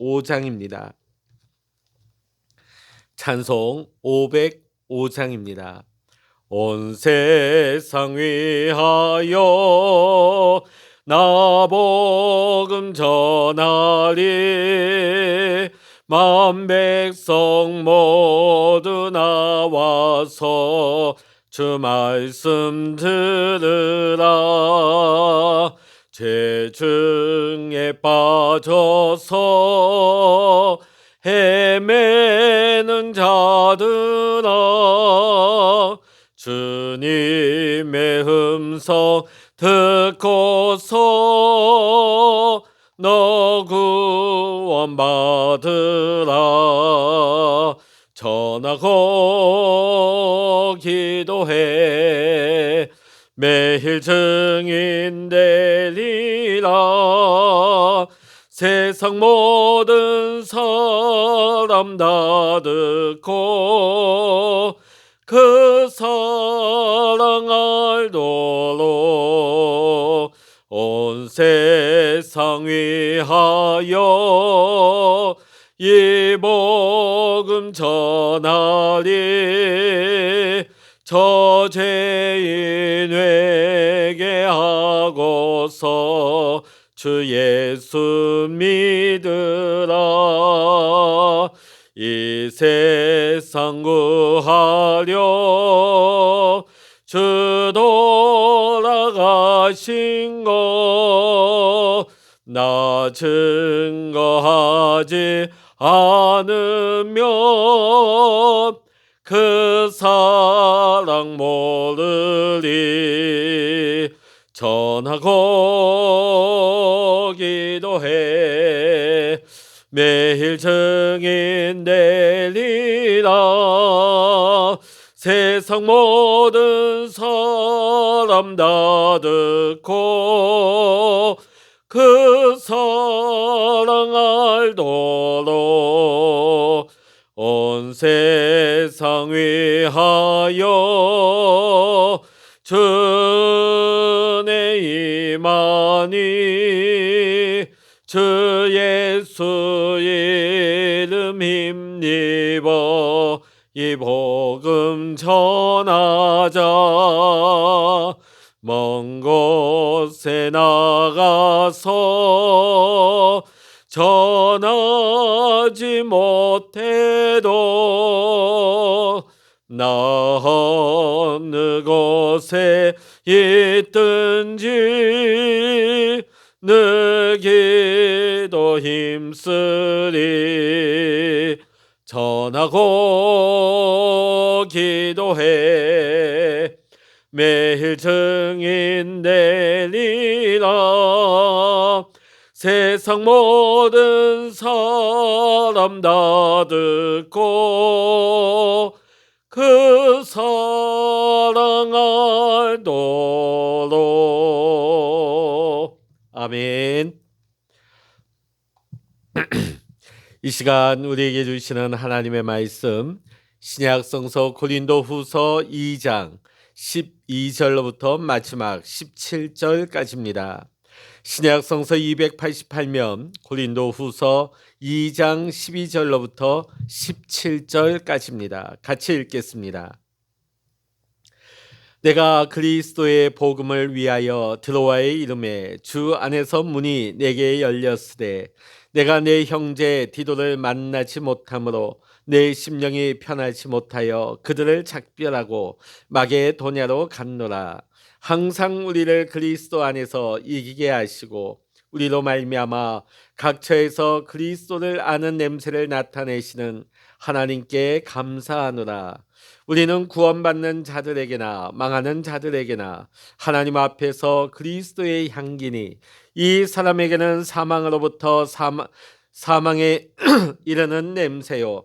505장입니다. 찬송 505장입니다. 온 세상 위하여 나 복음 전하리 만 백성 모두 나와서 주 말씀 들으라 죄 중에 빠져서 헤매는 자들아 주님의 음성 듣고서 너 구원받으라. 전하고 기도해 매일 증인 되리라. 세상 모든 사람 다 듣고 그 사랑 알도록 온 세상 위하여 이 복음 전하리 저 죄인에게 하고서 주 예수 믿으라. 이 세상 구하려 주 돌아가신 거나 증거하지 않으면 그 사랑 모르리 전하고 기도해. 매일 증인 되리라 세상 모든 사람 다 듣고 그 사랑 알도록 온 세상 위하여 주내 임하니 주 예수 이름 힘입어 이 복음 전하자. 먼 곳에 나가서 전하지 못해도 나 어느 곳에 있든지 늘 기도 힘쓰리. 전하고 기도해. 매일 증인 되리라 세상 모든 사람 다 듣고 그 사랑 알도록 아멘 이 시간 우리에게 주시는 하나님의 말씀 신약 성서 고린도 후서 2장 12절로부터 마지막 17절까지입니다. 신약 성서 288면 고린도 후서 2장 12절로부터 17절까지입니다. 같이 읽겠습니다. 내가 그리스도의 복음을 위하여 드로아의 이름에 주 안에서 문이 내게 열렸으되 내가 내 형제 디도를 만나지 못하므로 내 심령이 편하지 못하여 그들을 작별하고 마게도냐로 갔노라. 항상 우리를 그리스도 안에서 이기게 하시고 우리로 말미암아 각처에서 그리스도를 아는 냄새를 나타내시는 하나님께 감사하노라. 우리는 구원받는 자들에게나 망하는 자들에게나 하나님 앞에서 그리스도의 향기니 이 사람에게는 사망으로부터 사망, 사망에 이르는 냄새요.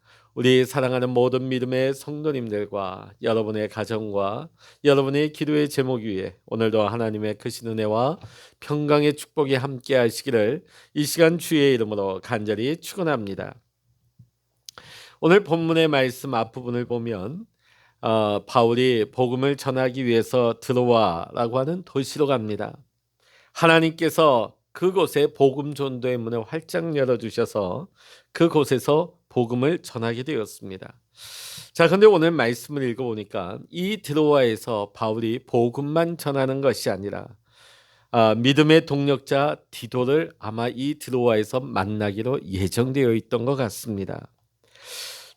우리 사랑하는 모든 믿음의 성도님들과 여러분의 가정과 여러분의 기도의 제목 위에 오늘도 하나님의 크신 은혜와 평강의 축복이 함께 하시기를 이 시간 주의 이름으로 간절히 축원합니다. 오늘 본문의 말씀 앞부분을 보면 어, 바울이 복음을 전하기 위해서 들어와라고 하는 도시로 갑니다. 하나님께서 그곳에 복음 전도의 문을 활짝 열어 주셔서 그곳에서 복음을 전하게 되었습니다. 자, 근데 오늘 말씀을 읽어 보니까 이 드로아에서 바울이 복음만 전하는 것이 아니라 아, 믿음의 동력자 디도를 아마 이 드로아에서 만나기로 예정되어 있던 것 같습니다.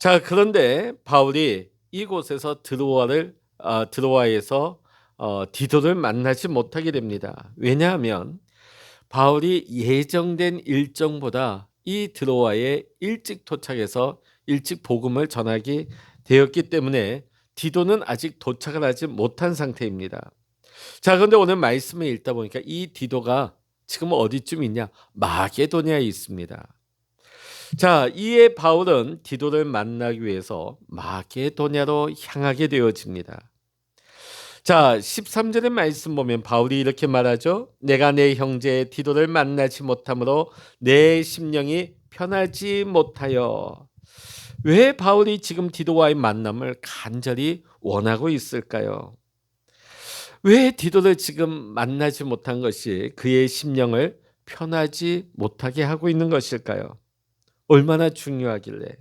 자, 그런데 바울이 이곳에서 드로아를 아, 드로아에서 어, 디도를 만나지 못하게 됩니다. 왜냐하면 바울이 예정된 일정보다 이 드로아에 일찍 도착해서 일찍 복음을 전하게 되었기 때문에 디도는 아직 도착을 하지 못한 상태입니다. 자, 그런데 오늘 말씀을 읽다 보니까 이 디도가 지금 어디쯤 있냐? 마게도냐에 있습니다. 자, 이에 바울은 디도를 만나기 위해서 마게도냐로 향하게 되어집니다. 자, 13절의 말씀 보면 바울이 이렇게 말하죠. 내가 내 형제 디도를 만나지 못하므로 내 심령이 편하지 못하여. 왜 바울이 지금 디도와의 만남을 간절히 원하고 있을까요? 왜 디도를 지금 만나지 못한 것이 그의 심령을 편하지 못하게 하고 있는 것일까요? 얼마나 중요하길래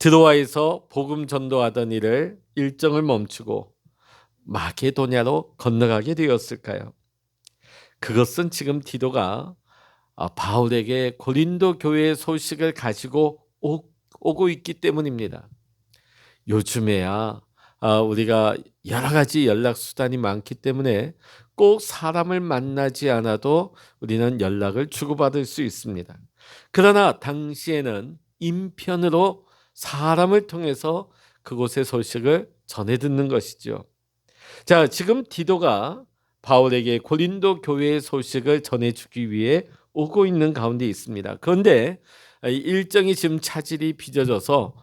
드로아에서 복음 전도하던 일을 일정을 멈추고 마게도냐로 건너가게 되었을까요? 그것은 지금 디도가 아, 바울에게 고린도 교회의 소식을 가지고 오, 고 있기 때문입니다. 요즘에야 아, 우리가 여러 가지 연락 수단이 많기 때문에 꼭 사람을 만나지 않아도 우리는 연락을 주고받을 수 있습니다. 그러나 당시에는 인편으로 사람을 통해서 그곳의 소식을 전해 듣는 것이죠. 자, 지금 디도가 바울에게 고린도 교회의 소식을 전해주기 위해 오고 있는 가운데 있습니다. 그런데 일정이 지금 차질이 빚어져서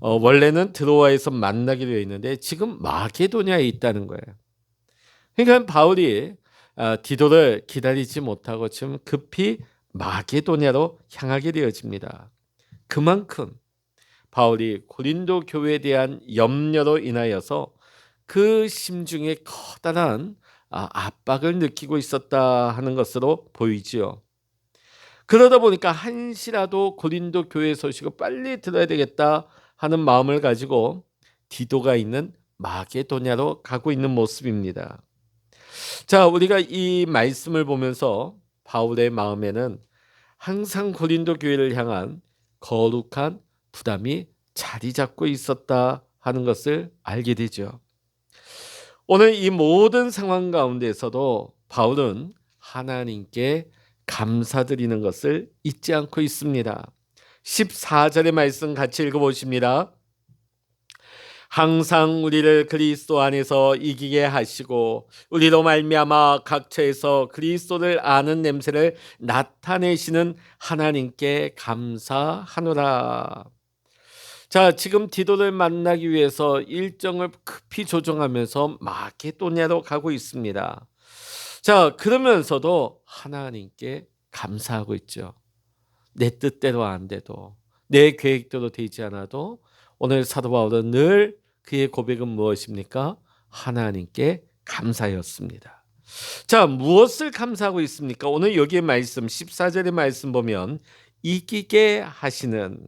어, 원래는 드로아에서 만나기로 했는데 지금 마게도냐에 있다는 거예요. 그러니까 바울이 어, 디도를 기다리지 못하고 지금 급히 마게도냐로 향하게 되어집니다. 그만큼 바울이 고린도 교회에 대한 염려로 인하여서 그 심중에 커다란 아, 압박을 느끼고 있었다 하는 것으로 보이지요. 그러다 보니까 한시라도 고린도 교회 소식을 빨리 들어야 되겠다 하는 마음을 가지고 디도가 있는 마게도냐로 가고 있는 모습입니다. 자, 우리가 이 말씀을 보면서 바울의 마음에는 항상 고린도 교회를 향한 거룩한 부담이 자리 잡고 있었다 하는 것을 알게 되죠. 오늘 이 모든 상황 가운데서도 바울은 하나님께 감사드리는 것을 잊지 않고 있습니다. 14절의 말씀 같이 읽어보십니다. 항상 우리를 그리스도 안에서 이기게 하시고 우리로 말미암아 각처에서 그리스도를 아는 냄새를 나타내시는 하나님께 감사하노라. 자, 지금 디도를 만나기 위해서 일정을 급히 조정하면서 마케도냐로 가고 있습니다. 자, 그러면서도 하나님께 감사하고 있죠. 내 뜻대로 안 돼도 내 계획대로 되지 않아도 오늘 사도 바울은 늘 그의 고백은 무엇입니까? 하나님께 감사였습니다. 자, 무엇을 감사하고 있습니까? 오늘 여기에 말씀 14절의 말씀 보면 이기게 하시는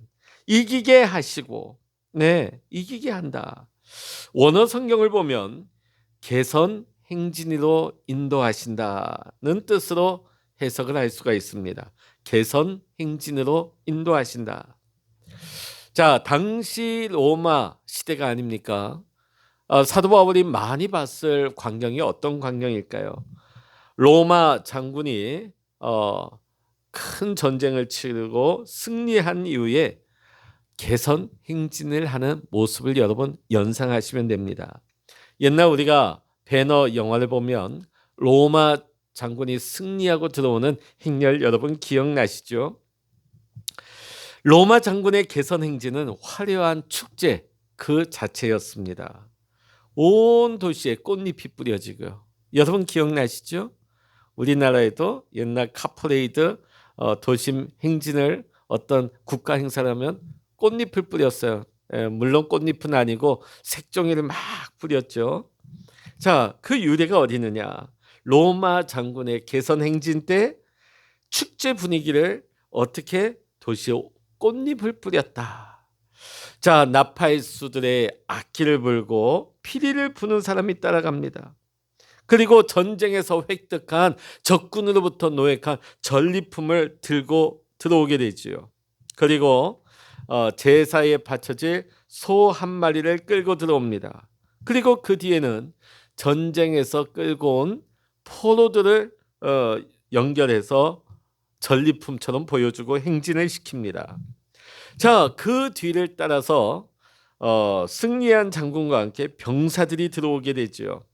이기게 하시고 네, 이기게 한다. 원어 성경을 보면 개선 행진으로 인도하신다는 뜻으로 해석을 할 수가 있습니다. 개선 행진으로 인도하신다. 자, 당시 로마 시대가 아닙니까? 어, 사도 바울이 많이 봤을 광경이 어떤 광경일까요? 로마 장군이 어, 큰 전쟁을 치르고 승리한 이후에 개선 행진을 하는 모습을 여러분 연상하시면 됩니다. 옛날 우리가 배너 영화를 보면 로마 장군이 승리하고 들어오는 행렬 여러분 기억나시죠? 로마 장군의 개선 행진은 화려한 축제 그 자체였습니다. 온 도시에 꽃잎이 뿌려지고요. 여러분 기억나시죠? 우리나라에도 옛날 카프레이드 어, 도심 행진을 어떤 국가 행사를 하면 꽃잎을 뿌렸어요. 예, 물론 꽃잎은 아니고 색종이를 막 뿌렸죠. 자, 그 유래가 어디 있느냐? 로마 장군의 개선 행진 때 축제 분위기를 어떻게 도시에 꽃잎을 뿌렸다. 자, 나팔수들의 악기를 불고 피리를 부는 사람이 따라갑니다. 그리고 전쟁에서 획득한 적군으로부터 노획한 전리품을 들고 들어오게 되지요. 그리고 어, 제사에 바쳐질 소 한 마리를 끌고 들어옵니다. 그리고 그 뒤에는 전쟁에서 끌고 온 포로들을 어, 연결해서 전리품처럼 보여주고 행진을 시킵니다. 자, 그 뒤를 따라서 어, 승리한 장군과 함께 병사들이 들어오게 되죠.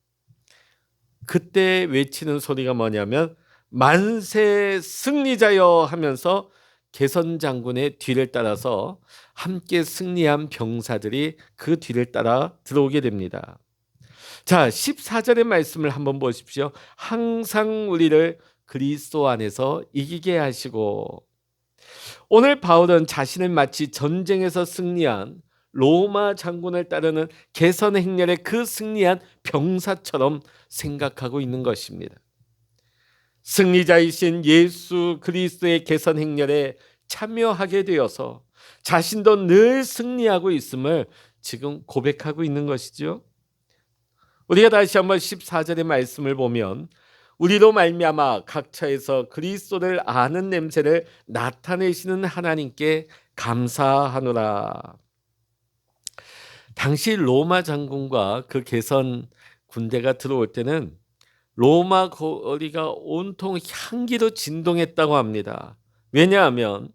그때 외치는 소리가 뭐냐면 만세 승리자여 하면서 개선 장군의 뒤를 따라서 함께 승리한 병사들이 그 뒤를 따라 들어오게 됩니다. 자, 14절의 말씀을 한번 보십시오. 항상 우리를 그리스도 안에서 이기게 하시고 오늘 바울은 자신을 마치 전쟁에서 승리한 로마 장군을 따르는 개선 행렬의 그 승리한 병사처럼 생각하고 있는 것입니다. 승리자이신 예수 그리스도의 개선 행렬에 참여하게 되어서 자신도 늘 승리하고 있음을 지금 고백하고 있는 것이죠. 우리가 다시 한번 14절의 말씀을 보면 우리로 말미암아 각처에서 그리스도를 아는 냄새를 나타내시는 하나님께 감사하노라. 당시 로마 장군과 그 개선 군대가 들어올 때는 로마 거리가 온통 향기로 진동했다고 합니다. 왜냐하면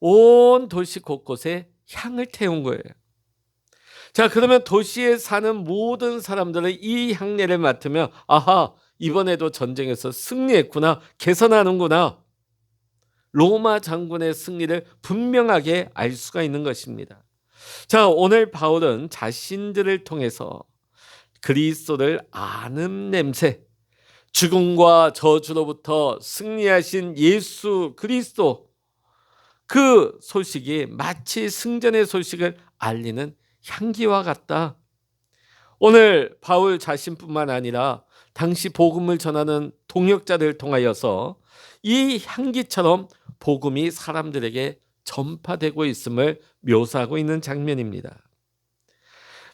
온 도시 곳곳에 향을 태운 거예요. 자, 그러면 도시에 사는 모든 사람들은 이 향내를 맡으며 아하, 이번에도 전쟁에서 승리했구나, 개선하는구나. 로마 장군의 승리를 분명하게 알 수가 있는 것입니다. 자, 오늘 바울은 자신들을 통해서 그리스도를 아는 냄새, 죽음과 저주로부터 승리하신 예수 그리스도 그 소식이 마치 승전의 소식을 알리는 향기와 같다. 오늘 바울 자신뿐만 아니라 당시 복음을 전하는 동역자들 통하여서 이 향기처럼 복음이 사람들에게 전파되고 있음을 묘사하고 있는 장면입니다.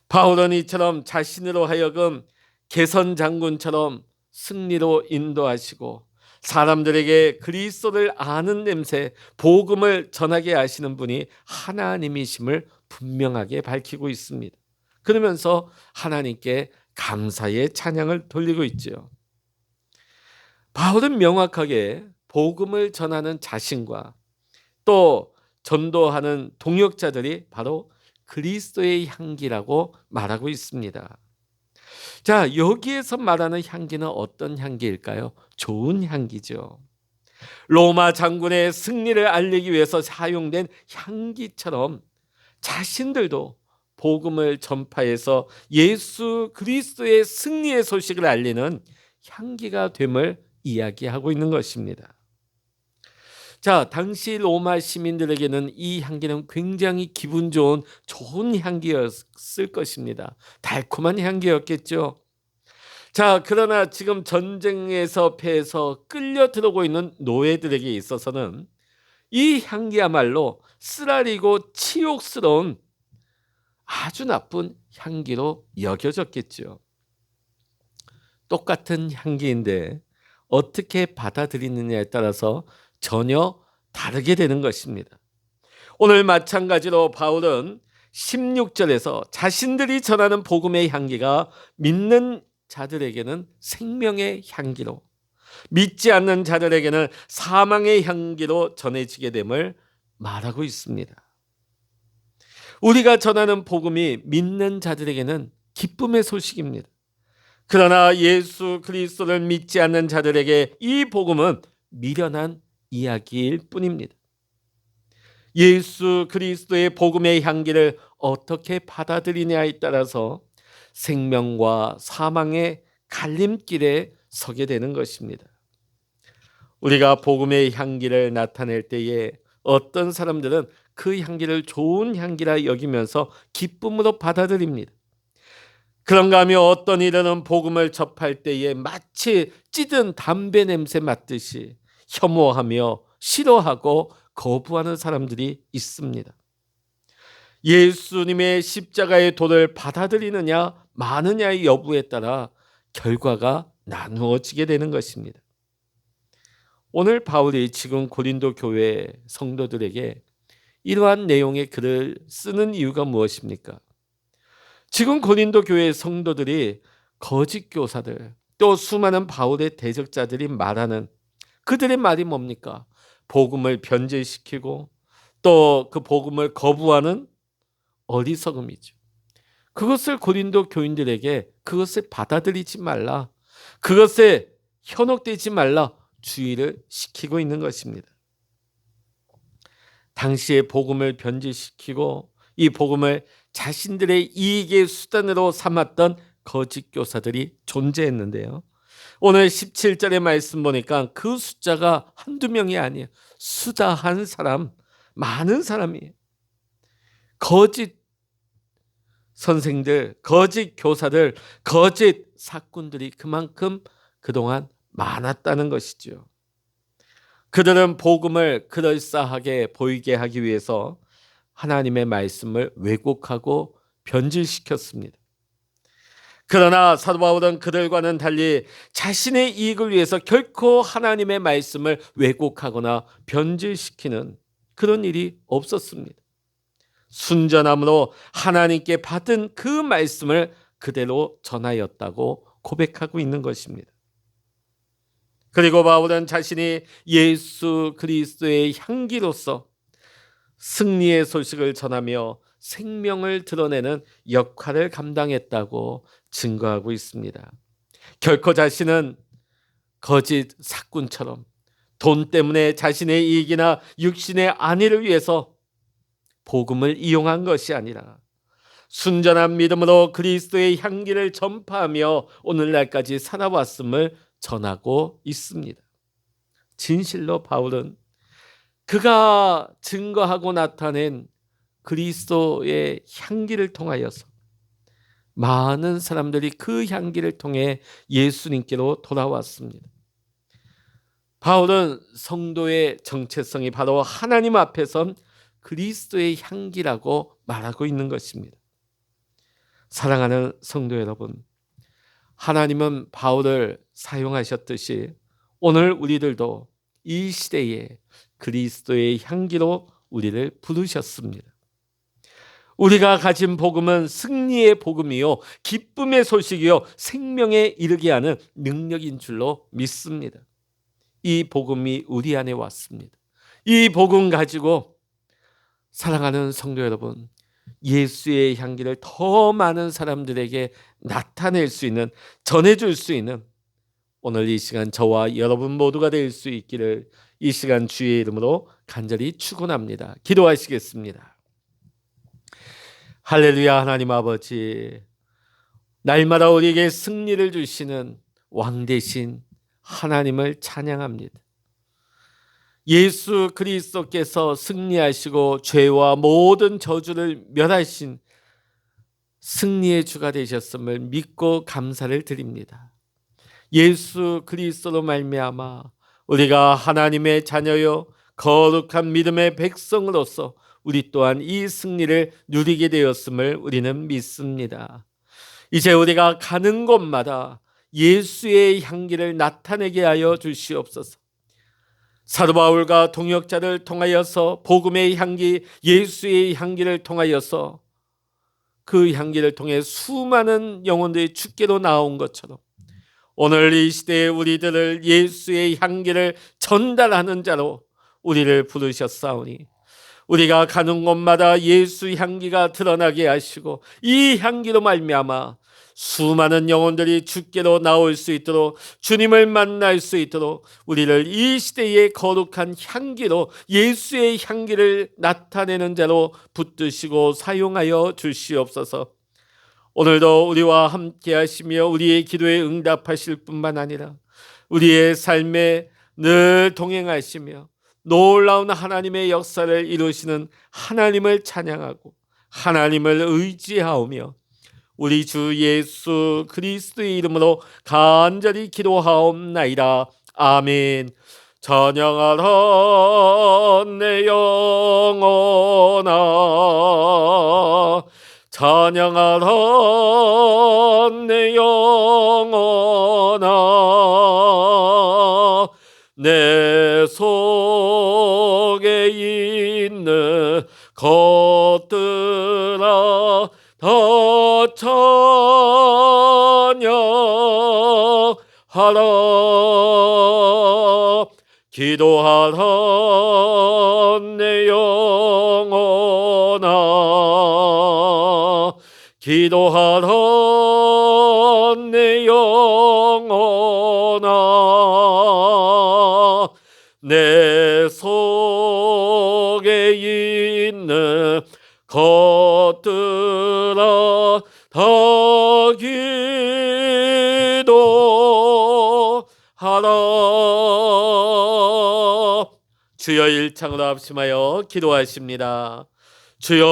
바울은 이처럼 자신으로 하여금 개선 장군처럼 승리로 인도하시고 사람들에게 그리스도를 아는 냄새, 복음을 전하게 하시는 분이 하나님이심을 분명하게 밝히고 있습니다. 그러면서 하나님께 감사의 찬양을 돌리고 있죠. 바울은 명확하게 복음을 전하는 자신과 또 전도하는 동역자들이 바로 그리스도의 향기라고 말하고 있습니다. 자, 여기에서 말하는 향기는 어떤 향기일까요? 좋은 향기죠. 로마 장군의 승리를 알리기 위해서 사용된 향기처럼 자신들도 복음을 전파해서 예수 그리스도의 승리의 소식을 알리는 향기가 됨을 이야기하고 있는 것입니다. 자, 당시 로마 시민들에게는 이 향기는 굉장히 기분 좋은 좋은 향기였을 것입니다. 달콤한 향기였겠죠. 자, 그러나 지금 전쟁에서 패해서 끌려 들어오고 있는 노예들에게 있어서는 이 향기야말로 쓰라리고 치욕스러운 아주 나쁜 향기로 여겨졌겠죠. 똑같은 향기인데 어떻게 받아들이느냐에 따라서 전혀 다르게 되는 것입니다. 오늘 마찬가지로 바울은 16절에서 자신들이 전하는 복음의 향기가 믿는 자들에게는 생명의 향기로 믿지 않는 자들에게는 사망의 향기로 전해지게 됨을 말하고 있습니다. 우리가 전하는 복음이 믿는 자들에게는 기쁨의 소식입니다. 그러나 예수 그리스도를 믿지 않는 자들에게 이 복음은 미련한 이야기일 뿐입니다. 예수 그리스도의 복음의 향기를 어떻게 받아들이냐에 따라서 생명과 사망의 갈림길에 서게 되는 것입니다. 우리가 복음의 향기를 나타낼 때에 어떤 사람들은 그 향기를 좋은 향기라 여기면서 기쁨으로 받아들입니다. 그런가 하면 어떤 이들은 복음을 접할 때에 마치 찌든 담배 냄새 맡듯이 혐오하며 싫어하고 거부하는 사람들이 있습니다. 예수님의 십자가의 도를 받아들이느냐 마느냐의 여부에 따라 결과가 나누어지게 되는 것입니다. 오늘 바울이 지금 고린도 교회 성도들에게 이러한 내용의 글을 쓰는 이유가 무엇입니까? 지금 고린도 교회 성도들이 거짓 교사들 또 수많은 바울의 대적자들이 말하는 그들의 말이 뭡니까? 복음을 변제시키고 또 그 복음을 거부하는 어리석음이죠. 그것을 고린도 교인들에게 그것을 받아들이지 말라. 그것에 현혹되지 말라. 주의를 시키고 있는 것입니다. 당시에 복음을 변질시키고 이 복음을 자신들의 이익의 수단으로 삼았던 거짓 교사들이 존재했는데요. 오늘 17절의 말씀 보니까 그 숫자가 한두 명이 아니에요. 수다한 사람, 많은 사람이에요. 거짓 선생들, 거짓 교사들, 거짓 사꾼들이 그만큼 그동안 많았다는 것이죠. 그들은 복음을 그럴싸하게 보이게 하기 위해서 하나님의 말씀을 왜곡하고 변질시켰습니다. 그러나 사도 바울은 그들과는 달리 자신의 이익을 위해서 결코 하나님의 말씀을 왜곡하거나 변질시키는 그런 일이 없었습니다. 순전함으로 하나님께 받은 그 말씀을 그대로 전하였다고 고백하고 있는 것입니다. 그리고 바울은 자신이 예수 그리스도의 향기로서 승리의 소식을 전하며 생명을 드러내는 역할을 감당했다고 증거하고 있습니다. 결코 자신은 거짓 사꾼처럼 돈 때문에 자신의 이익이나 육신의 안위를 위해서 복음을 이용한 것이 아니라 순전한 믿음으로 그리스도의 향기를 전파하며 오늘날까지 살아왔음을 전하고 있습니다. 진실로 바울은 그가 증거하고 나타낸 그리스도의 향기를 통하여서 많은 사람들이 그 향기를 통해 예수님께로 돌아왔습니다. 바울은 성도의 정체성이 바로 하나님 앞에선 그리스도의 향기라고 말하고 있는 것입니다. 사랑하는 성도 여러분, 하나님은 바울을 사용하셨듯이 오늘 우리들도 이 시대에 그리스도의 향기로 우리를 부르셨습니다. 우리가 가진 복음은 승리의 복음이요, 기쁨의 소식이요, 생명에 이르게 하는 능력인 줄로 믿습니다. 이 복음이 우리 안에 왔습니다. 이 복음 가지고 사랑하는 성도 여러분, 예수의 향기를 더 많은 사람들에게 나타낼 수 있는, 전해줄 수 있는 오늘 이 시간 저와 여러분 모두가 될 수 있기를 이 시간 주의 이름으로 간절히 축원합니다. 기도하시겠습니다. 할렐루야 하나님 아버지 날마다 우리에게 승리를 주시는 왕 대신 하나님을 찬양합니다. 예수 그리스도께서 승리하시고 죄와 모든 저주를 멸하신 승리의 주가 되셨음을 믿고 감사를 드립니다. 예수 그리스도로 말미암아 우리가 하나님의 자녀요 거룩한 믿음의 백성으로서 우리 또한 이 승리를 누리게 되었음을 우리는 믿습니다. 이제 우리가 가는 곳마다 예수의 향기를 나타내게 하여 주시옵소서. 사도 바울과 동역자를 통하여서 복음의 향기, 예수의 향기를 통하여서 그 향기를 통해 수많은 영혼들이 죽게로 나온 것처럼 오늘 이 시대에 우리들을 예수의 향기를 전달하는 자로 우리를 부르셨사오니 우리가 가는 곳마다 예수 향기가 드러나게 하시고 이 향기로 말미암아 수많은 영혼들이 주께로 나올 수 있도록 주님을 만날 수 있도록 우리를 이 시대의 거룩한 향기로 예수의 향기를 나타내는 자로 붙드시고 사용하여 주시옵소서. 오늘도 우리와 함께 하시며 우리의 기도에 응답하실 뿐만 아니라 우리의 삶에 늘 동행하시며 놀라운 하나님의 역사를 이루시는 하나님을 찬양하고 하나님을 의지하오며 우리 주 예수 그리스도의 이름으로 간절히 기도하옵나이다. 아멘. 찬양하라 내 영혼아 찬양하라 내 영혼아 내 속에 있는 것들아 다 찬양하라 기도하라 내 영혼아 기도하라 내 영혼아 있는 것들아 다 기도하라. 주여 일창으로 합심하여 기도하십니다. 주여